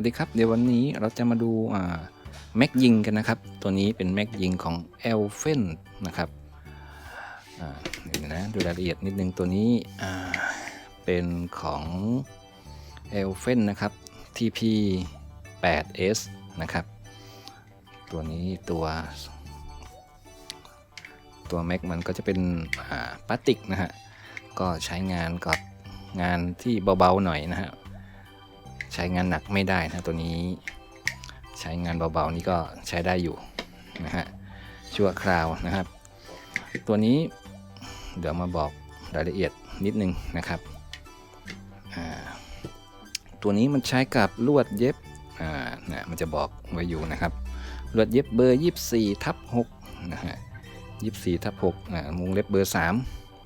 วัสดีครับเดี๋ยววันนี้เราจะมาดูแม็กยิงกันนะครับ ตัวนี้เป็นแม็กยิงของ e l f e n นะครับเดี๋ยวนะดูรายละเอียดนิดนึงตัวนี้เป็นของ e l f e n นะครับ TP 8S นะครับ ตัวนี้ตัว ตัวแม็กมันก็จะเป็นพลาสติกนะฮะก็ใช้งานกับงานที่เบาๆหน่อยนะฮะ ใช้งานหนักไม่ได้นะตัวนี้ ใช้งานเบาๆนี่ก็ใช้ได้อยู่นะฮะชั่วคราวนะครับ ตัวนี้เดี๋ยวมาบอกรายละเอียดนิดนึงนะครับตัวนี้มันใช้กับลวดเย็บอ่านะมันจะบอกไว้อยู่นะครับลวดเย็บเบอร์ 24ทับ6นะฮะ24ทับ6นะมุงเล็บเบอร์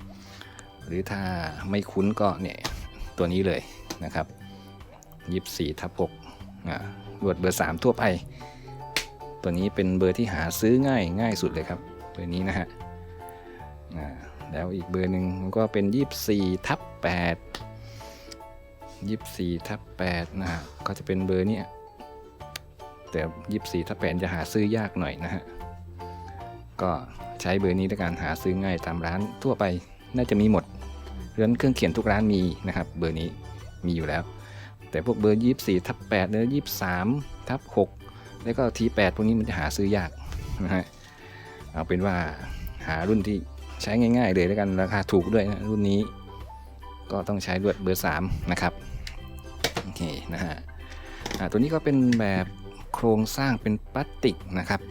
3 หรือถ้าไม่คุ้นก็เนี่ยตัวนี้เลยนะครับ 24ทับ6อ่าลวดเบอร์3ทั่วไป ตัวนี้เป็นเบอร์ที่หาซื้อง่ายง่ายสุดเลยครับเบอร์นี้นะฮะแล้วอีกเบอร์หนึ่งมันก็เป็น24ทับ8 24ทับ8นะฮะก็จะเป็นเบอร์เนี้ยแต่24ทับ8จะหาซื้อยากหน่อยนะฮะก็ใช้เบอร์นี้ในการหาซื้อง่ายตามร้านทั่วไปน่าจะมีหมดเร้านเครื่องเขียนทุกร้านมีนะครับ เบอร์นี้มีอยู่แล้ว แต่พวกเบอร์ 24 ทับ8หรือ23 ทับ 6 แล้วก็ที8พวกนี้มันจะหาซื้อยากนะฮะเอาเป็นว่าหารุ่นที่ใช้ง่าย ๆ เลยแล้วกันราคาถูกด้วยนะรุ่นนี้ ก็ต้องใช้ลวดเบอร์ 3 นะครับโอเคนะฮะตัวนี้ก็เป็นแบบโครงสร้างเป็นพลาสติกนะครับ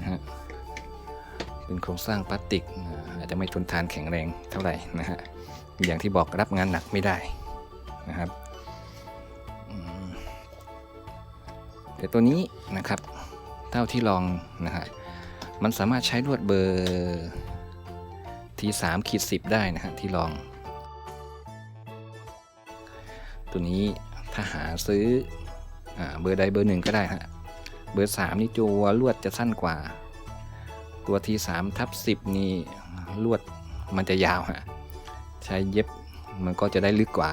นะฮะเป็นโครงสร้างพลาสติกอาจจะไม่ทนทานแข็งแรงเท่าไหร่นะฮะอย่างที่บอกรับงานหนักไม่ได้นะครับ แต่ตัวนี้นะครับเท่าที่ลองนะฮะมันสามารถใช้ลวดเบอร์ทีสามขีดสิบได้นะฮะที่ลอง ตัวนี้ถ้าหาซื้ออเบอร์ใดเบอร์หนึ่งก็ได้ฮะเบอร์3นี่ตัวลวดจะสั้นกว่า ตัวที3ทับ10นี่ลวดมันจะยาวฮะใช้เย็บมันก็จะได้ลึกกว่า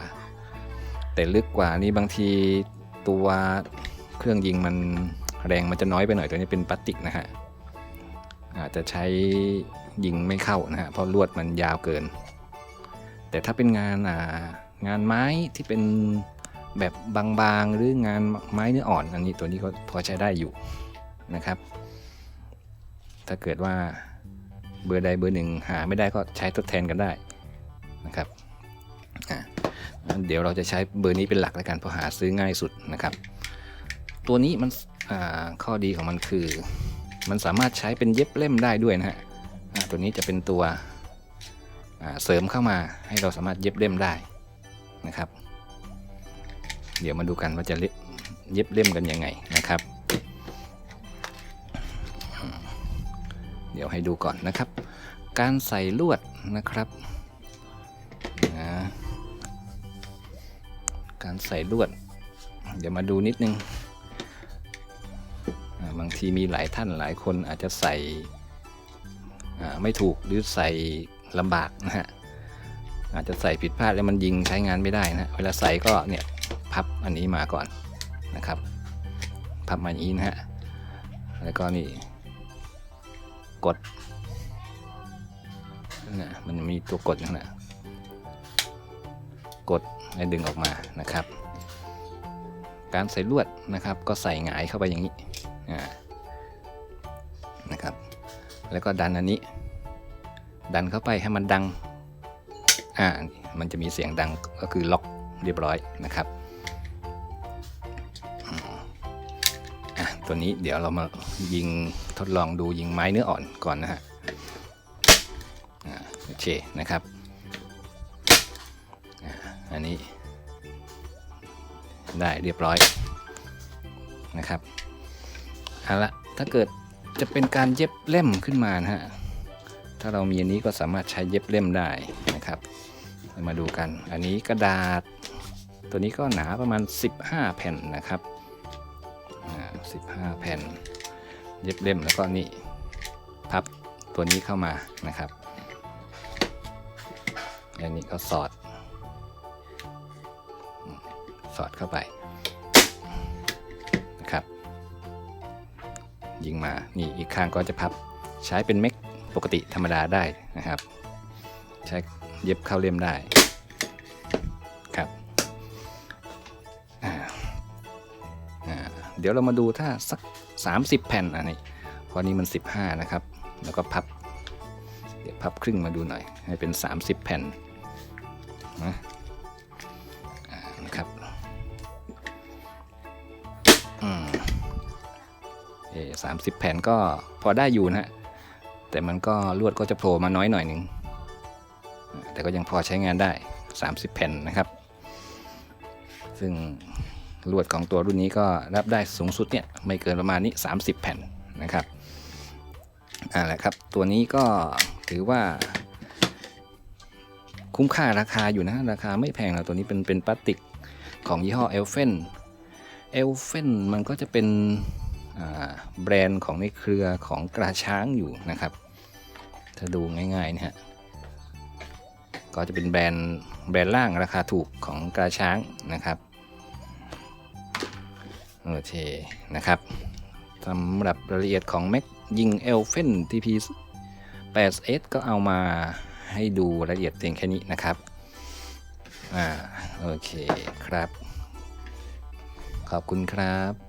แต่ลึกกว่านี่บางทีตัว เครื่องยิงมันแรงมันจะน้อยไปหน่อยตัวนี้เป็นพลาสติกนะฮะอาจจะใช้ยิงไม่เข้านะฮะเพราะลวดมันยาวเกิน แต่ถ้าเป็นงานางานไม้ที่เป็นแบบบางๆหรืองานไม้เนื้ออ่อนอันนี้ตัวนี้ก็พอใช้ได้อยู่นะครับ ถ้าเกิดว่าเบอร์ใดเบอร์หนึ่งหาไม่ได้ก็ใช้ทดแทนกันได้นะครับเดี๋ยวเราจะใช้เบอร์นี้เป็นหลักแล้วกันเพราะหาซื้อง่ายสุดนะครับ ตัวนี้มันข้อดีของมันคือ มันสามารถใช้เป็นเย็บเล่มได้ด้วยนะฮะตัวนี้จะเป็นตัวเสริมเข้ามาให้เราสามารถเย็บเล่มได้นะครับ เดี๋ยวมาดูกันว่าจะเล็บเย็บเล่มกันยังไงนะครับ เดี๋ยวให้ดูก่อนนะครับ การใส่ลวดนะครับนะการใส่ลวด เดี๋ยวมาดูนิดนึงอ่า บางทีมีหลายท่านหลายคนอาจจะใส่ไม่ถูกหรือใส่ลำบากนะฮะอาจจะใส่ผิดพลาดแล้วมันยิงใช้งานไม่ได้นะเวลาใส่ก็เนี่ยพับอันนี้มาก่อนนะครับพับมาอย่างนี้นะฮะแล้วก็นี่กดนะมันมีตัวกดอยู่นะกดแล้วดึงออกมานะครับ การใส่ลวดนะครับ ก็ใส่หงายเข้าไปอย่างนี้ แล้วก็ดันอันนี้ ดันเข้าไปให้มันดัง อ่า มันจะมีเสียงดังก็คือล็อกเรียบร้อยนะครับอืมอะตัวนี้เดี๋ยวเรามายิงทดลองดูยิงไม้เนื้ออ่อนก่อนนะฮะอ่าโอเคนะครับอ่าอันนี้ ได้เรียบร้อยนะครับเอาละถ้าเกิด จะเป็นการเย็บเล่มขึ้นมานะฮะ ถ้าเรามีอันนี้ก็สามารถใช้เย็บเล่มได้นะครับ มาดูกัน อันนี้กระดาษ ตัวนี้ก็หนาประมาณ 15 แผ่นนะครับอ่า15 แผ่น เย็บเล่มแล้วก็นี่พับตัวนี้เข้ามานะครับอันนี้ก็สอด สอดเข้าไป ยิงมา นี่อีกข้างก็จะพับใช้เป็นเม็กปกติธรรมดาได้นะครับ ใช้เย็บเข้าเล่มได้ครับเดี๋ยวเรามาดูถ้าสัก 30 แผ่นอันนี้พอนี้มัน 15 นะครับ แล้วก็พับ เดี๋ยวพับครึ่งมาดูหน่อย ให้เป็น 30 แผ่นนะ สามสิบแผ่นก็พอได้อยู่นะฮะแต่มันก็ลวดก็จะโผล่มาน้อยหน่อยหนึ่งแต่ก็ยังพอใช้งานได้ 30 แผ่นนะครับ ซึ่งลวดของตัวรุ่นนี้ก็รับได้สูงสุดเนี่ยไม่เกินประมาณนี้ 30 แผ่นนะครับอ่าแหละครับ ตัวนี้ก็ถือว่า คุ้มค่าราคาอยู่นะ ราคาไม่แพงนะตัวนี้เป็นเป็นพลาสติกของยี่ห้อเอลเฟนเอลเฟนมันก็จะเป็น แบรนด์ของในเครือของกระช้างอยู่นะครับ ถ้าดูง่ายๆนะฮะก็จะเป็นแบรนด์แบรนด์ล่างราคาถูกของกระช้างนะครับโอเคนะครับสำหรับรายละเอียดของแม็กยิงเอลเฟน TP 8S ก็เอามาให้ดูรายละเอียดเพียงแค่นี้นะครับ อ่า โอเคครับ ขอบคุณครับ